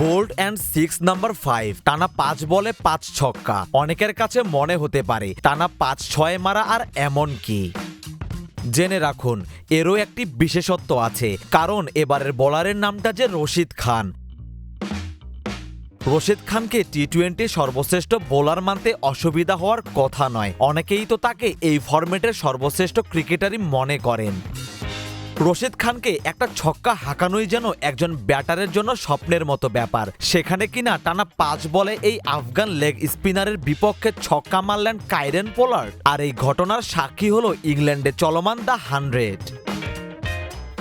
Bowled and six number five টানা পাঁচ বলে পাঁচ ছক্কা। অনেকের কাছে মনে হতে পারে টানা পাঁচ ছয় মারা আর এমন কি। জেনে রাখুন, এরও একটি বিশেষত্ব আছে, কারণ এবারের বোলারের নামটা যে রশিদ খান। রশিদ খানকে টি টোয়েন্টি সর্বশ্রেষ্ঠ বোলার মানতে অসুবিধা হওয়ার কথা নয়, অনেকেই তো তাকে এই ফরম্যাটের সর্বশ্রেষ্ঠ ক্রিকেটারই মনে করেন। রশিদ খানকে একটা ছক্কা হাঁকানোই যেন একজন ব্যাটারের জন্য স্বপ্নের মতো ব্যাপার। সেখানে কিনা টানা পাঁচ বলে এই আফগান লেগ স্পিনারের বিপক্ষে ছক্কা মারলেন কাইরেন পোলার্ড। আর এই ঘটনার সাক্ষী হলো ইংল্যান্ডে চলমান দ্য হান্ড্রেড।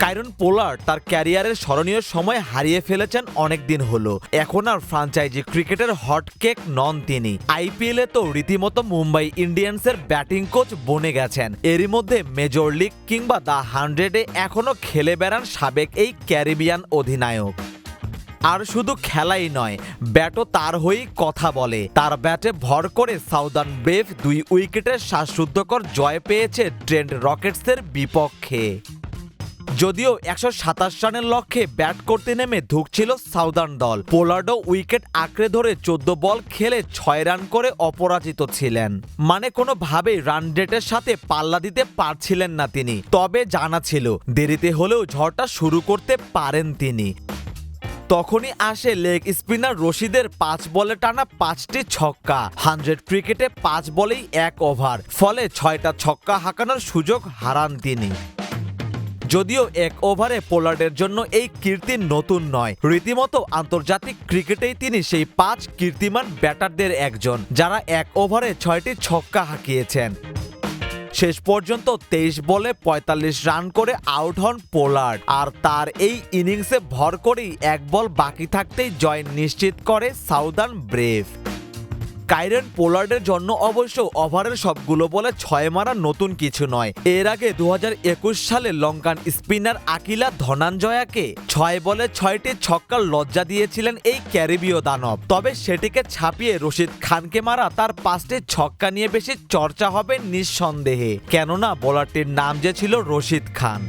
কাইরন পোলার তার ক্যারিয়ারের স্মরণীয় সময় হারিয়ে ফেলেছেন অনেক দিন হলো। এখন আর ফ্রাঞ্চাইজি ক্রিকেটের হট কেক নন তিনি। আইপিএলে তো রীতিমতো মুম্বাই ইন্ডিয়ান্সের ব্যাটিং কোচ বনে গেছেন। এরই মধ্যে মেজর লিগ কিংবা দ্য হান্ড্রেডে এখনও খেলে বেড়ান সাবেক এই ক্যারিবিয়ান অধিনায়ক। আর শুধু খেলাই নয়, ব্যাটও তার হয়েই কথা বলে। তার ব্যাটে ভর করে সাউদার্ন ব্রেভ দুই উইকেটের শ্বাসরুদ্ধকর জয় পেয়েছে ট্রেন্ড রকেটসের বিপক্ষে। যদিও একশো সাতাশ রানের লক্ষ্যে ব্যাট করতে নেমে ধুকছিল সাউদার্ন দল। পোলার্ডো উইকেট আঁকড়ে ধরে চোদ্দ বল খেলে ছয় রান করে অপরাজিত ছিলেন। মানে কোনোভাবেই রান রেটের সাথে পাল্লা দিতে পারছিলেন না তিনি। তবে জানা ছিল, দেরিতে হলেও ঝড়টা শুরু করতে পারেন তিনি। তখনই আসে লেগ স্পিনার রশিদের পাঁচ বলে টানা পাঁচটি ছক্কা। হান্ড্রেড ক্রিকেটে পাঁচ বলেই এক ওভার, ফলে ছয়টা ছক্কা হাঁকানোর সুযোগ হারান তিনি। যদিও এক ওভারে পোলার্ডের জন্য এই কীর্তি নতুন নয়। রীতিমতো আন্তর্জাতিক ক্রিকেটেই তিনি সেই পাঁচ কীর্তিমান ব্যাটারদের একজন, যারা এক ওভারে ছয়টি ছক্কা হাঁকিয়েছেন। শেষ পর্যন্ত তেইশ বলে ৪৫ রান করে আউট হন পোলার্ড আর তার এই ইনিংসে ভর করেই এক বল বাকি থাকতেই জয় নিশ্চিত করে সাউদার্ন ব্রেভ। কাইরেন পোলার্ডের জন্য অবশ্য ওভারের সবগুলো বলে ছয় মারা নতুন কিছু নয়। এর আগে দু হাজার একুশ সালে লঙ্কান স্পিনার আকিলা ধনাঞ্জয়াকে ছয় বলে ছয়টি ছক্কার লজ্জা দিয়েছিলেন এই ক্যারিবীয় দানব। তবে সেটিকে ছাপিয়ে রশিদ খানকে মারা তার পাঁচটি ছক্কা নিয়ে বেশি চর্চা হবে নিঃসন্দেহে। কেননা বোলারটির নাম যে ছিল রশিদ খান।